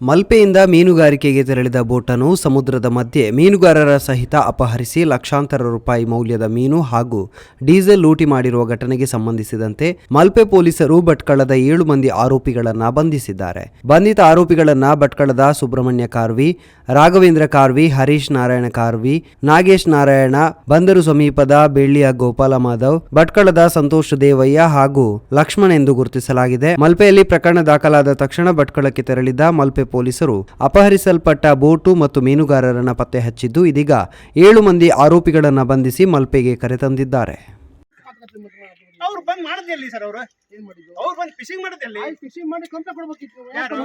ಮಲ್ಪೆಯಿಂದ ಮೀನುಗಾರಿಕೆಗೆ ತೆರಳಿದ ಬೋಟನ್ನು ಸಮುದ್ರದ ಮಧ್ಯೆ ಮೀನುಗಾರರ ಸಹಿತ ಅಪಹರಿಸಿ ಲಕ್ಷಾಂತರ ರೂಪಾಯಿ ಮೌಲ್ಯದ ಮೀನು ಹಾಗೂ ಡೀಸೆಲ್ ಲೂಟಿ ಮಾಡಿರುವ ಘಟನೆಗೆ ಸಂಬಂಧಿಸಿದಂತೆ ಮಲ್ಪೆ ಪೊಲೀಸರು ಭಟ್ಕಳದ ಏಳು ಮಂದಿ ಆರೋಪಿಗಳನ್ನ ಬಂಧಿಸಿದ್ದಾರೆ. ಬಂಧಿತ ಆರೋಪಿಗಳನ್ನ ಭಟ್ಕಳದ ಸುಬ್ರಹ್ಮಣ್ಯ ಕಾರ್ವಿ, ರಾಘವೇಂದ್ರ ಕಾರ್ವಿ, ಹರೀಶ್ ನಾರಾಯಣ ಕಾರ್ವಿ, ನಾಗೇಶ್ ನಾರಾಯಣ, ಬಂದರು ಸಮೀಪದ ಬೆಳ್ಳಿಯ ಗೋಪಾಲ ಮಾಧವ್, ಭಟ್ಕಳದ ಸಂತೋಷ್ ದೇವಯ್ಯ ಹಾಗೂ ಲಕ್ಷ್ಮಣ್ ಎಂದು ಗುರುತಿಸಲಾಗಿದೆ. ಮಲ್ಪೆಯಲ್ಲಿ ಪ್ರಕರಣ ದಾಖಲಾದ ತಕ್ಷಣ ಭಟ್ಕಳಕ್ಕೆ ತೆರಳಿದ ಮಲ್ಪೆ ಪೊಲೀಸರು ಅಪಹರಿಸಲ್ಪಟ್ಟ ಬೋಟು ಮತ್ತು ಮೀನುಗಾರರನ್ನು ಪತ್ತೆ ಹಚ್ಚಿದ್ದು ಇದೀಗ ಏಳು ಮಂದಿ ಆರೋಪಿಗಳನ್ನು ಬಂಧಿಸಿ ಮಲ್ಪೆಗೆ ಕರೆತಂದಿದ್ದಾರೆ. ಅವ್ರು ಬಂದ್ ಮಾಡಿದ್ದೆ ಅಲ್ಲಿ ಸರ್ ಅವರು? ಅವ್ರು ಬಂದ್ ಫಿಶಿಂಗ್ ಮಾಡಿದ್ದೆ ಅಲ್ಲಿ ಫಿಶಿಂಗ್ ಮಾಡಿ ಕಂಪ್ಲೇಂಟ್ ಕೊಡ್ಬೇಕಿತ್ತು. ಯಾರು?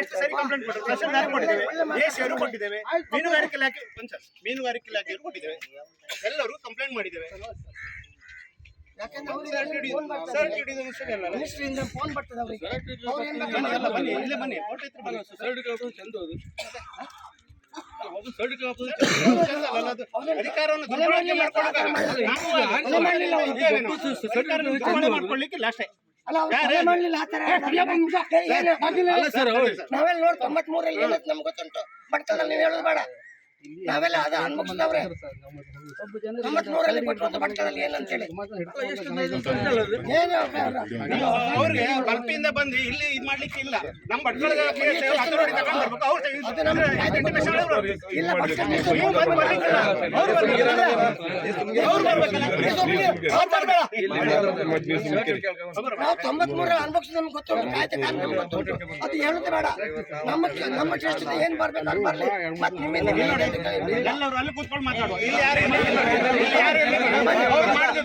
ಎಷ್ಟು ಸರಿ ಕಂಪ್ಲೇಂಟ್ ಮಾಡಿದ್ರು ತಹಶೀಲ್ದಾರ್ ಕೊಟ್ಟಿದ್ದೇವೆ. ಎ ಅವರು ಕೊಟ್ಟಿದ್ದೇವೆ. ಮೀನುಗಾರಿಕೆ ಇಲಾಖೆ ಮೀನುಗಾರಿಕೆ ಇಲಾಖೆ ಕೊಟ್ಟಿದ್ದೇವೆ. ಎಲ್ಲರೂ ಕಂಪ್ಲೇಂಟ್ ಮಾಡಿದ್ದೇವೆ ಸರ್ ಹಿಡಿದ ವಿಷಯ ಅಲ್ಲ ಅಲ್ಲ? ಮಿನಿಸ್ಟ್ರಿಯಿಂದ ಫೋನ್ ಬರ್ತದೆ ಅವರಿಗೆ ಅವ್ರು ಏನ್ ಬನ್ನಿ, ಎಲ್ಲ ಬನ್ನಿ ಇಲ್ಲೇ ಬನ್ನಿ. ಫೋಟೋ ಇತ್ತು ಬನ್ನಿ. ಅಲ್ಲ, ಅದು. ಅಧಿಕಾರವನ್ನು ದುರ್ಬಳಕೆ ಮಾಡ್ಕೊಳ್ಳೋಕೆ ನಾವು ಇದ್ದೇವೆ ನಾವು. ಅಧಿಕಾರವನ್ನು ದುರ್ಬಳಕೆ ಮಾಡ್ಕೊಳ್ಳಿಕ್ಕಿಲ್ಲ ಅಷ್ಟೇ ಅಲ್ಲ ಅವ್ರು ಕೊಲೆ ಮಾಡ್ಲಿಲ್ಲ ಆ ತರ ಏನು ಆಗಿಲ್ಲ ನಾವೆಲ್ಲ ನೋಡಿ ತೊಂಬತ್ ಮೂರಲ್ಲಿ ನಮ್ಗೆ ಗೊತ್ತುಂಟು. ಬಡ್ಕದಲ್ಲಿ ನೀವು ಹೇಳೋದು ಬೇಡ. ನಾವೆಲ್ಲ ಅದ ಏನಂತೇಳಿ ಏನು ಅವ್ರಿಗೆ ಬಲ್ಪಿಯಿಂದ ಬಂದು ಇಲ್ಲಿ ಇದ್ ಮಾಡ್ಲಿಕ್ಕೆ ಇಲ್ಲ ನಮ್ಮ ಭಟ್ಕಳದ ಕೇಸ್ ಅಥಾರಿಟಿ ತಗೊಂಡ್ ಬರ್ಬೇಕು ಅವ್ರು identification ಅವ್ರು. ಇಲ್ಲ ಬಡ್ಕಲ್ ನೀವು ಬಂದು ಬರ್ಲಿಕ್ಕಿಲ್ಲ. ಅವ್ರು ಬರ್ಲಿಕ್ಕಿಲ್ಲ. ಅವ್ರು ಬರ್ಬೇಕಲ್ಲ. ಅವ್ರು ಬರ್ಬೇಡ. ನಾವು ತೊಂಬತ್ ಅನ್ಭವಿಸಿದ ನಮ್ಗೆ ಗೊತ್ತು ಕಾಯ್ದೆ ಕಾನೂನು ಗೊತ್ತು ಅದು ಹೇಳುದು ಬೇಡ ನಮ್ಮ ನಮ್ಮ ಶ್ರೇಷ್ಠತೆ ಏನ್ ಬರ್ಬೇಕು ಅದು ಬರ್ಲಿ ಮತ್ತೆ ನಿಮ್ಮಿಂದ. ಎಲ್ಲರೂ ಅಲ್ಲಿ ಕೂತ್ಕೊಂಡು ಮಾತಾಡುವ ಇಲ್ಲಿ ಯಾರು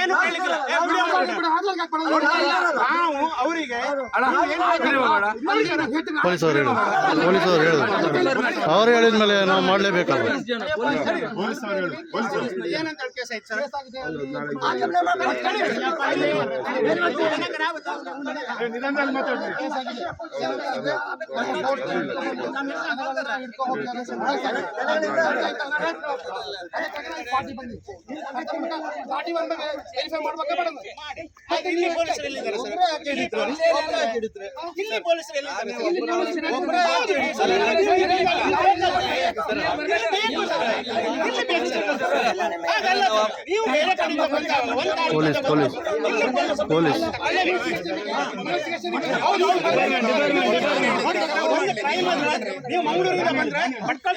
ಏನು ಕೇಳಿಕ್ಕಿಲ್ಲ. ನಾವು ಅವರಿಗೆ ಅವ್ರು ಹೇಳಿದ್ಮೇಲೆ ನಾವು ಮಾಡಲೇಬೇಕಲ್ಲ ಏನಂತ ಹೇಳಿ ಕೇಸ್ ಆಯ್ತು ಸರ್? ಆಯ್ತು, ಇಲ್ಲಿ ಪೊಲೀಸರು ಎಲ್ಲಿದ್ದಾರೆ ಸರ್? ಇಲ್ಲಿ ಪೊಲೀಸರು ಎಲ್ಲಿದ್ದಾರೆ ಸರ್? ಬೇಕು ಸರ್. ಇಲ್ಲಿ ಬೇಕು ಸರ್. ಹಾಗಲ್ಲ ಸರ್. ನೀವು ಬೇರೆ ಕಡೆಯಿಂದ ಬಂದಾಗ ಒಂದು ತಾರೀಕು ಪೊಲೀಸ್ ಪೊಲೀಸ್ ಪೊಲೀಸ್. ಒಂದು crime. ನೀವು ಮಂಗಳೂರಿಂದ ಬಂದ್ರೆ ಭಟ್ಕಳ